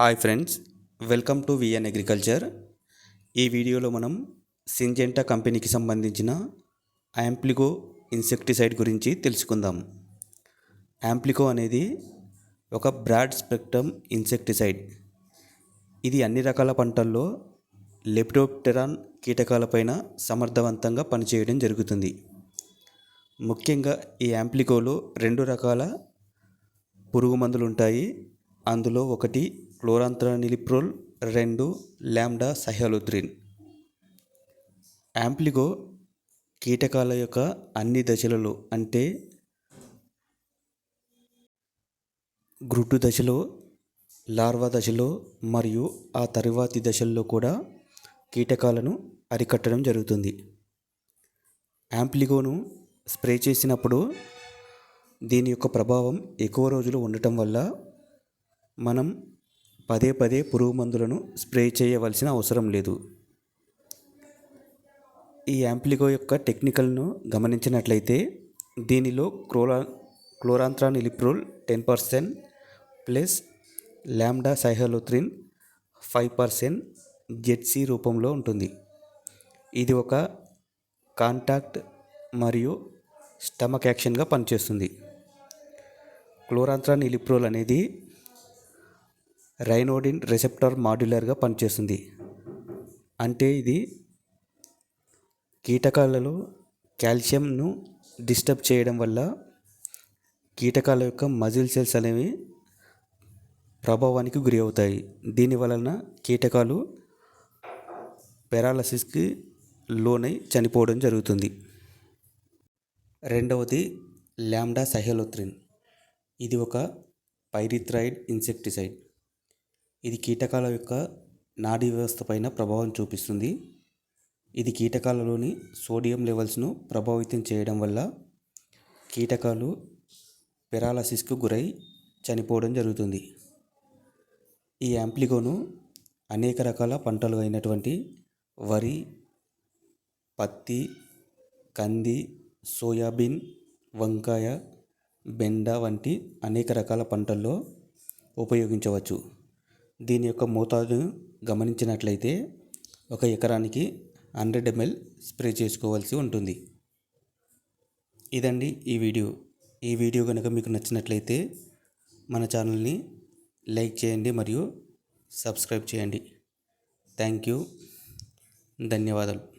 Hi friends welcome to V N agriculture. ఈ వీడియోలో మనం సింజెంటా కంపెనీకి సంబంధించిన యాంప్లికో ఇన్సెక్టిసైడ్ గురించి తెలుసుకుందాం. యాంప్లికో అనేది ఒక బ్రాడ్ స్పెక్ట్రమ్ ఇన్సెక్టిసైడ్. ఇది అన్ని రకాల పంటల్లో లెప్టోప్టెరాన్ కీటకాలపైన సమర్థవంతంగా పనిచేయడం జరుగుతుంది. ముఖ్యంగా ఈ యాంప్లికోలో రెండు రకాల పురుగు మందులు ఉంటాయి అందులో ఒకటి క్లోరాంత్రనిలిప్రోల్ రెండు ల్యాండా సహ్యాలుద్రిన్. యాంప్లిగో కీటకాల యొక్క అన్ని దశలలో అంటే గ్రుడ్డు దశలో లార్వా దశలో మరియు ఆ తరువాతి దశల్లో కూడా కీటకాలను అరికట్టడం జరుగుతుంది. యాంప్లిగోను స్ప్రే చేసినప్పుడు దీని యొక్క ప్రభావం ఎక్కువ రోజులు ఉండటం వల్ల మనం పదే పదే పురుగు మందులను స్ప్రే చేయవలసిన అవసరం లేదు. ఈ యాంప్లిగో యొక్క టెక్నికల్ను గమనించినట్లయితే దీనిలో chlora chlorantraniliprole ten percent plus lambda cyhalothrin five percent ZC రూపంలో ఉంటుంది. ఇది ఒక కాంటాక్ట్ మరియు స్టమక్ యాక్షన్గా పనిచేస్తుంది. క్లోరాంత్రానిలిప్రోల్ అనేది రైనోడిన్ రిసెప్టర్ మాడ్యులర్గా పనిచేస్తుంది. అంటే ఇది కీటకాలలో కాల్షియంను డిస్టర్బ్ చేయడం వల్ల కీటకాల యొక్క మజిల్ సెల్స్ అనేవి ప్రభావానికి గురి అవుతాయి. దీని వలన కీటకాలు పెరాలసిస్కి లోనై చనిపోవడం జరుగుతుంది. రెండవది ల్యాండా సహెలోత్రిన్. ఇది ఒక పైరిథ్రాయిడ్ ఇన్సెక్టిసైడ్. ఇది కీటకాల యొక్క నాడీ వ్యవస్థ పైన ప్రభావం చూపిస్తుంది. ఇది కీటకాలలోని సోడియం లెవెల్స్ను ప్రభావితం చేయడం వల్ల కీటకాలు పెరాలసిస్కు గురై చనిపోవడం జరుగుతుంది. ఈ యాంప్లిగోను అనేక రకాల పంటలు అయినటువంటి వరి పత్తి కంది సోయాబీన్ వంకాయ బెండ వంటి అనేక రకాల పంటల్లో ఉపయోగించవచ్చు. దీని యొక్క మోతాదును గమనించినట్లయితే ఒక ఎకరానికి హండ్రెడ్ ఎంఎల్ స్ప్రే చేసుకోవాల్సి ఉంటుంది. ఇదండి ఈ వీడియో. ఈ వీడియో కనుక మీకు నచ్చినట్లయితే మన ఛానల్ని లైక్ చేయండి మరియు సబ్స్క్రైబ్ చేయండి. Thank you. ధన్యవాదాలు.